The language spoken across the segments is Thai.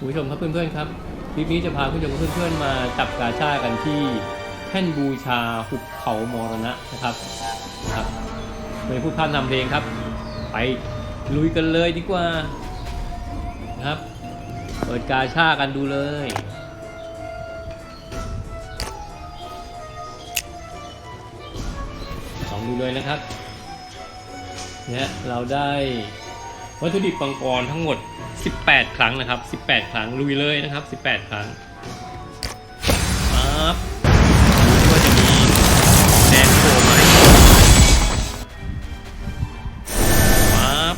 คุณผู้ชมครับเพื่อนๆครับคลิปนี้จะพาคุณผู้ชมเพื่อนๆมาจับกาชากันที่แท่นบูชาหุบเขามรณะนะครับครับไม่พูดพร่ำนำเพลงครับ ไปลุยกันเลยดีกว่านะครับเปิดกาชากันดูเลยลองดูเลยนะครับเนี่ยเราได้วัตถุดิบปังกรทั้งหมด 18 ครั้งนะครับ 18 ครั้งลุยเลยนะครับ 18 ครั้งปั๊บว่าจะมีแดงโผล่ไหมปั๊บ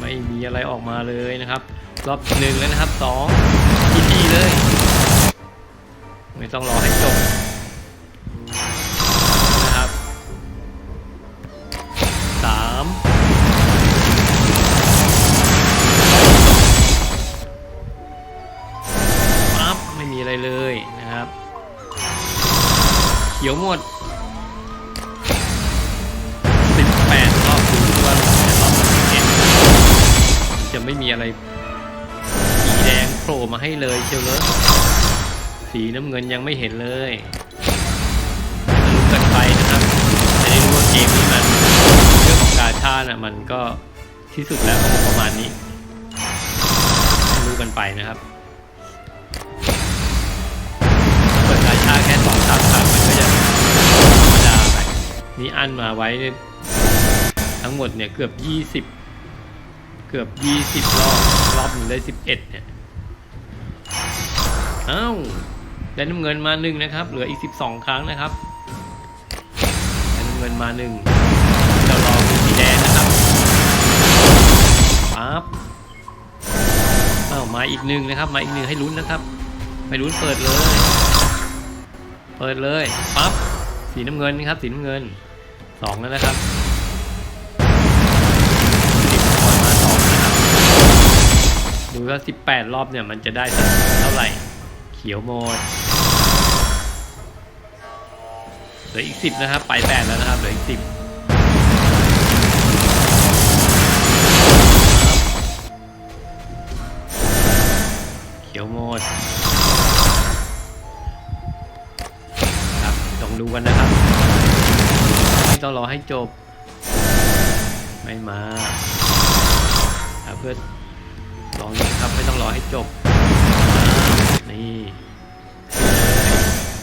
ไม่มีอะไรออกมาเลยนะครับรอบหนึ่งแล้วนะครับสองทีทีเลย ไม่ต้องรอให้จบ จะไม่มีอะไร สีแดงโผล่มาให้เลยเชียวเลยสีน้ำเงินยังไม่เห็นเลยจะรู้กันไปนะครับจะได้รู้ว่าเกมนี้มันเรื่องของการชาติน่ะมันก็ที่สุดแล้วประมาณนี้รู้กันไปนะครับเปิดการชาติแค่สองสามครั้งมันก็จะธรรมดาไปนี่อันมาไว้ทั้งหมดเนี่ยเกือบยี่สิบ เกือบ 20 รอบ รอบหนึงได้ 11 เนี่ย อ้าวได้น้ำเงินมาหนึ่งนะครับ เหลืออีก 12 ครั้งนะครับได้น้ำเงินมาหนึ่งเรารอคือสีแดงนะครับปั๊บอ้าวมาอีกหนึ่งนะครับ มาอีกหนึ่งให้ลุ้นนะครับให้ลุ้นเปิดเลย เปิดเลย ปั๊บ สีน้ำเงินนะครับ สีน้ำเงินสองแล้วนะครับ ดูว่า 18 รอบเนี่ยมันจะได้เท่าไหร่ เขียวหมดเหลืออีก 10 นะครับ ไป 8 แล้วนะครับ เหลืออีก 10เขียวหมดครับลองดูกันนะครับไม่ต้องรอให้จบ ไม่มาครับเพื่อ ลองดูครับไม่ต้องรอให้จบ นี่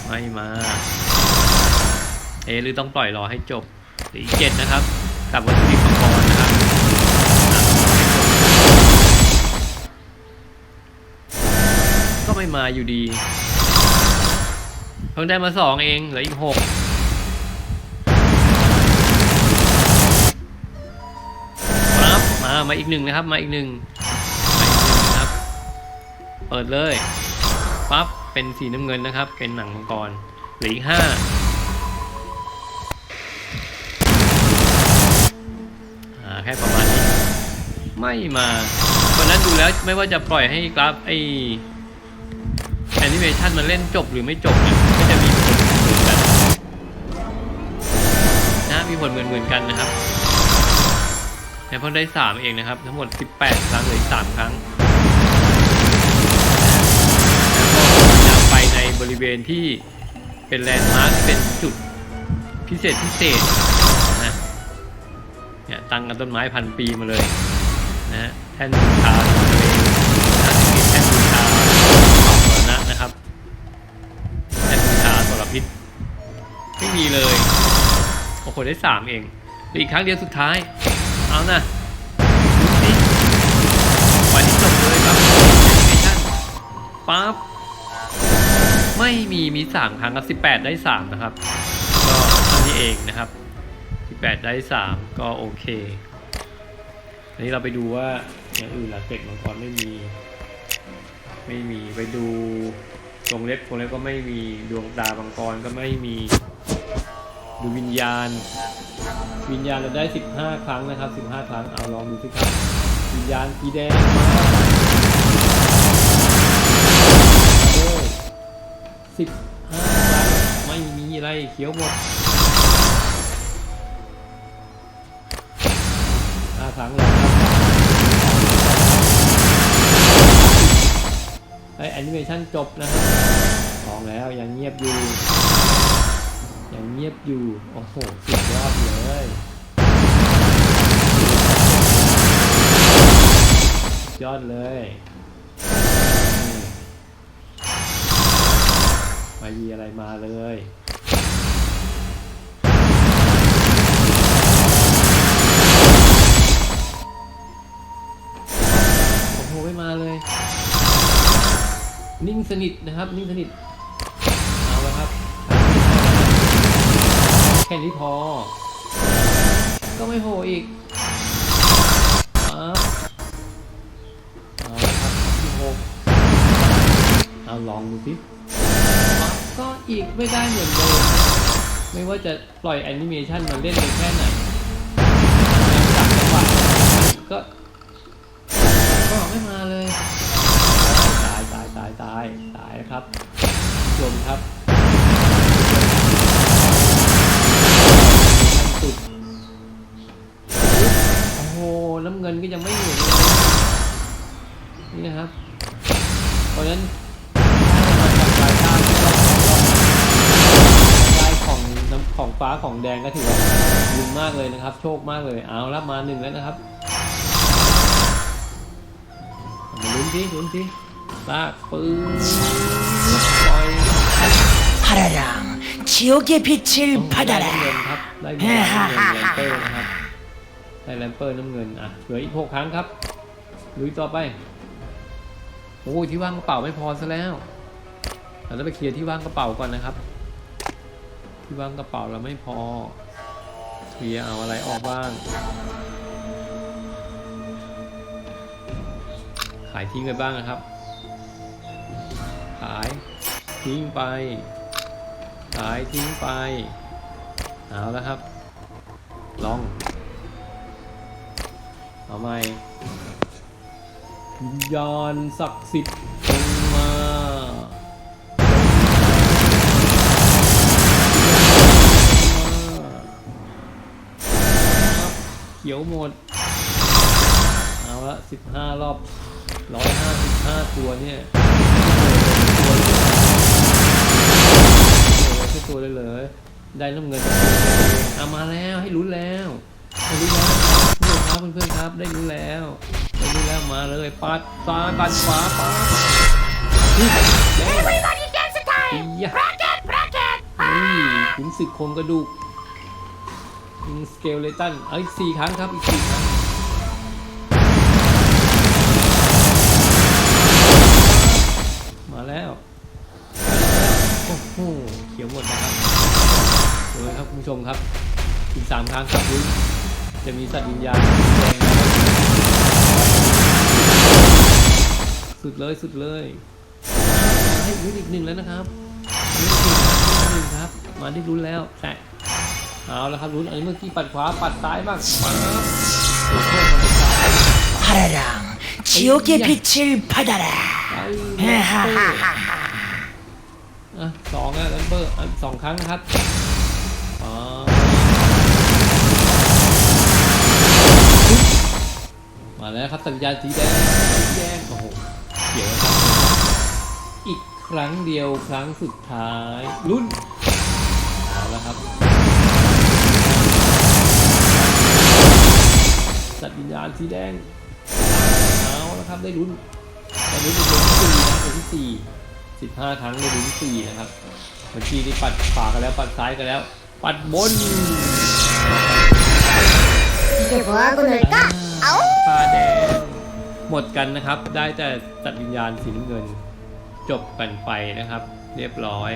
ไม่มา เอหรือต้องปล่อยรอให้จบหลืออีเจ็ดนะครับกับวัตถุดิบมังกรนะครับก็ไม่มาอยู่ดีเพิ่งได้มาสองเองเหลืออีกหกครับมามาอีกหนึ่งนะครับ มาอีกหนึ่ง เปิดเลยปั๊บเป็นสีน้ำเงินนะครับ เป็นหนังมังกรเหลืออีกห้าอ่าแค่ประมาณนี้ ไม่มาวันนั้นดูแล้วไม่ว่าจะปล่อยให้กราฟไอแอนิเมชันมันเล่นจบหรือไม่จบเนี่ยก็จะมีผลเหมือนกันนะมีผลเหมือนเหมือนกันนะครับแต่เพิ่งได้ 3 เองนะครับ ทั้งหมด 18 ครั้งหลือ3ครั้ง ริเวณที่เป็นแลนด์มาร์คเป็นจุดพิเศษพิเศษนะเนี่ยตั้งกันต้นไม้พันปีมาเลยนะฮะแท่นบูชาทะเลนะที่แท่นบูชาของมรณะนะครับแท่นบูชาสรพิษไม่มีเลยโอ้โหได้3เองอีกครั้งเดียวสุดท้าย เอานะดูสิปล่อยให้จบเลยครับแอนิเมชั่นปั๊บ ไม่มีมีสามครั้งครับสิบแปดได้สามนะครับ ก็เท่านี้เองนะครับสิบแปดได้สามก็โอเคอันนี้เราไปดูว่าอย่างอื่นละเกล็ดมังกรไม่มี ไม่มีไปดูตรงเล็บตรงเล็บก็ไม่มีดวงตามังกรก็ไม่มีดูวิญญาณ วิญญาณเราได้ 15 ครั้งนะครับ 15 ครั้งเอาลองดูสิครับวิญญาณสีแดง สิบห้าล้านไม่มีอะไรเขียวหมดอาถังเลยไอแอนิเมชันจบนะครับสองแล้วยังเงียบอยู่ยังเงียบอยู่ โอ้โหสุดยอดเลยยอดเลย ยีอะไรมาเลยโอ้โหไม่มาเลย นิ่งสนิทนะครับ นิ่งสนิท เอาละครับ แค่นี้พอ ก็ไม่โหอีกปั๊บเอาละครับที่หกเอาลองดูสิ ก็อีกไม่ได้เหมือนเดิมไม่ว่าจะปล่อยแอนิเมชันมาเล่นไปแค่ไหนยังจับจังหวะก็ก็ไม่มาเลย ตายตายตายตายตายครับชมครับสุดโอ้โหน้ำเงินก็ยังไม่หยุดเลยนี่นะครับ เพราะฉะนั้น ของฟ้าของแดงก็ถือว่าบุญมากเลยนะครับ โชคมากเลย เอาละมาหนึ่งแล้วนะครับ มาลุ้นสิลุ้นสิลากปืนปล่อย 하라랑 지옥의 빛을 ได้ 받아라 น้ำเงินครับ ได้เงินน้ำเงินแลมเปอร์นะครับ ได้แลมเปอร์น้ำเงิน อ่ะ เหลืออีกหกครั้งครับ ลุยต่อไป โอ้ยที่ว่างกระเป๋าไม่พอซะแล้วเราต้องไปเคลียร์ที่ว่างกระเป๋าก่อนนะครับ ที่ว่างกระเป๋าเราไม่พอเคลียเอาอะไรออกบ้าง ขายทิ้งไปบ้างนะครับ ขายทิ้งไป ขายทิ้งไป เอาแล้วครับ ลอง เอาใหม่วิญญาณศักดิ์สิทธิ์ ขียวหมด เอาละสิบห้ารอบร้อยห้าสิบห้าตัวเนี่ยโอ้โหตัวเลยเลยได้น้ำเงินจากตัวเองเอามาแล้วให้ลุ้นแล้วให้ลุ้นแล้วเพื่อนครับเพื่อนๆครับได้ลุ้นแล้วได้ลุ้นแล้วมาเลยปัดซ้ายปัดขวาปัดนี่แล้วอียะนี่ขุนศึกโครงกระดูก สเกลเลตันเอาอีกสี่ครั้งครับ อีกสี่ครั้งมาแล้ว โอ้โหเขียวหมดนะครับเดี๋ยครับคุณผู้ชมครับ อีกสามครั้งครับลุ้นจะมีสัตว์วิญญาณแดงสุดเลยสุดเลยให้ลุ้นอีกหนึ่งแล้วนะครับลุ้นอีกหนึ่งครับ มาที่ลุ้นแล้วแต่ เอาแล้วครับลุ้นอันนี้เมื่อกี้ปัดขวาปัดซ้ายบ้างพาราดังจิโอเกะพิชิลพาดาราสองอะลัมเบอร์สองครั้งนะครับมาแล้วครับสัญญาณสีแดงสีแงโอ้โหเขียวอีกครั้งเดียวครั้งสุดท้าย รุ่นเอาแล้วครับ วิญญาณสีแดงเอาแล้วครับได้ลุ้นได้ลุ้นอีกลุ้นสี่นะลุ้นสี่สิบห้าครั้งได้ลุ้นสี่นะครับเมื่อกี้นี้ปัดขวากันแล้วปัดซ้ายกันแล้ว ปัดบนเจ็บว่าคนไหนก็เอาตาแดงหมดกันนะครับ ได้แต่ตัดวิญญาณสีน้ำเงิน จบกันไปนะครับ เรียบร้อย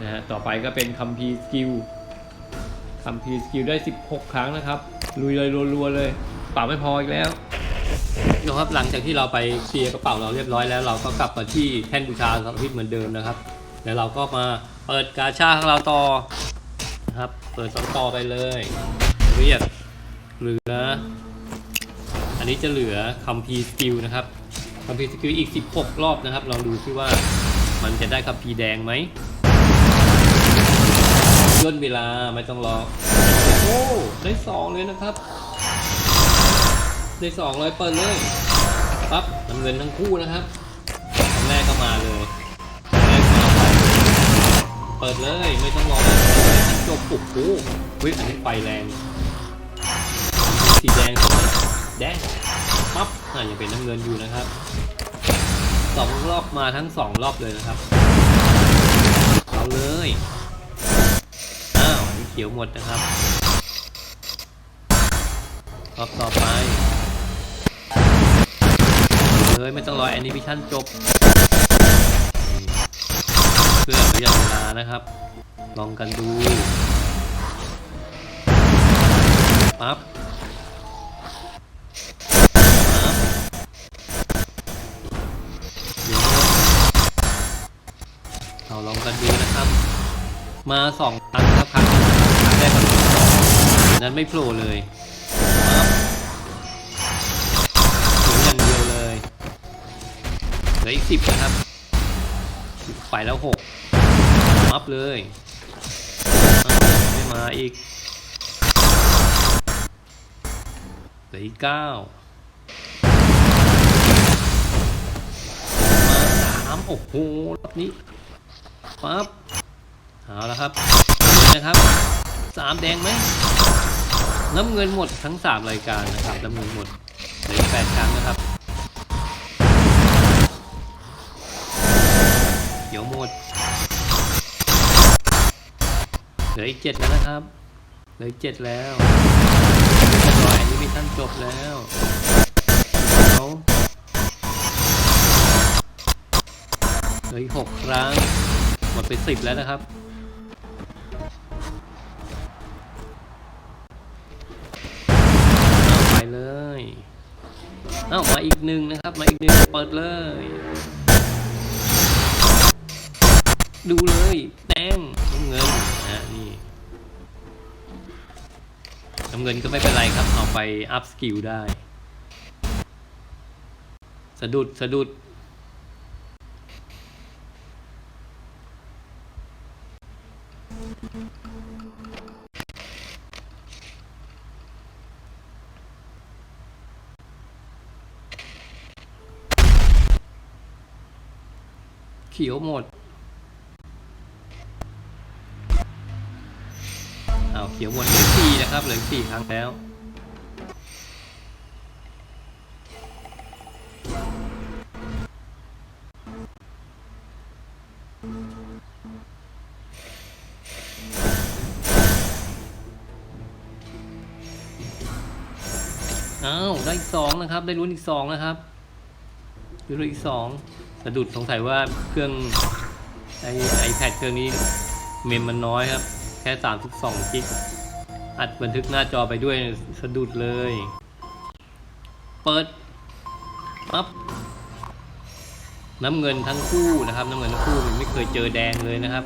นะฮะต่อไปก็เป็นคัมพีสกิลคัมพีสกิลได้ 16 ครั้งนะครับ ลุยเลยรัวๆเลย เปล่าไม่พออีกแล้วนะครับหลังจากที่เราไปเคลียร์กระเป๋าเราเรียบร้อยแล้ว เราก็กลับมาที่แท่นบูชาสัตว์พิษเหมือนเดิมนะครับ แล้วเราก็มาเปิดกาชาของเราต่อนะครับ เปิดสองต่อไปเลยเรียกเหลือ อันนี้จะเหลือคัมภีสกิลนะครับคัมภีสกิลอีก 16 รอบนะครับ ลองดูซิว่ามันจะได้คัมภีแดงไหมย่นเวลาไม่ต้องรอ โอ้ได้สองเลยนะครับ ได้สองเลยเปิดเลยปั๊บน้ำเงินทั้งคู่นะครับแรกก็มาเลยแรกมาเปิดเลยไม่ต้องรอจบปุกปูเฮ้ยอันนี้ไฟแรงสีแดงแดงปั๊บอะยังเป็นน้ำเงินอยู่นะครับสองรอบมาทั้งสองรอบเลยนะครับเอาเลยอ้าวนี่เขียวหมดนะครับรอบต่อไป เลยไม่ต้องรอแอนิเมชันจบเพื่อประหยัดเวลานะครับ ลองกันดูปั๊บเดี๋ยวเราลองกันดูนะครับ มาสองครั้งครับครั้งหนึ่งครั้งแรกก็นั้นไม่โผล่เลย ลืออีกสิบนะครับไปแล้วหกมับเลยไม่มาอีกเหลืออีกเก้าสามโอ้โหรอบนี้ปั๊บเอาแล้วครับนี่นะครับสามแดงไหมน้ำเงินหมดทั้งสามรายการนะครับน้ำเงินหมดเหลือแปดครั้งนะครับ ขียวหมด เหลืออีกเจ็ดแล้วนะครับ เหลืออีกเจ็ดแล้วเรียบร้อยนี้มิชชั่นจบแล้วเขาเหลืออีกหกครั้ง หมดไปสิบแล้วนะครับเอาไปเลย เอามาอีกหนึ่งนะครับ มาอีกหนึ่งเปิดเลย ดูเลยแดงน้ำเงินนะนี่น้ำเงินก็ไม่เป็นไรครับ เอาไปอัพสกิลได้ สะดุดสะดุดเขียวหมด เขียวหมดสี่นะครับเหลือสี่ครั้งแล้วอ้าวได้อีกสองนะครับ ได้ลุ้นอีกสองนะครับได้ลุ้นอีกสองสะดุดสงสัยว่าเครื่องไอไอแพดเครื่องนี้เมมมันน้อยครับ แค่สามสิบสองกิก อัดบันทึกหน้าจอไปด้วยสะดุดเลย เปิดปั๊บน้ำเงินทั้งคู่นะครับ น้ำเงินทั้งคู่มันไม่เคยเจอแดงเลยนะครับ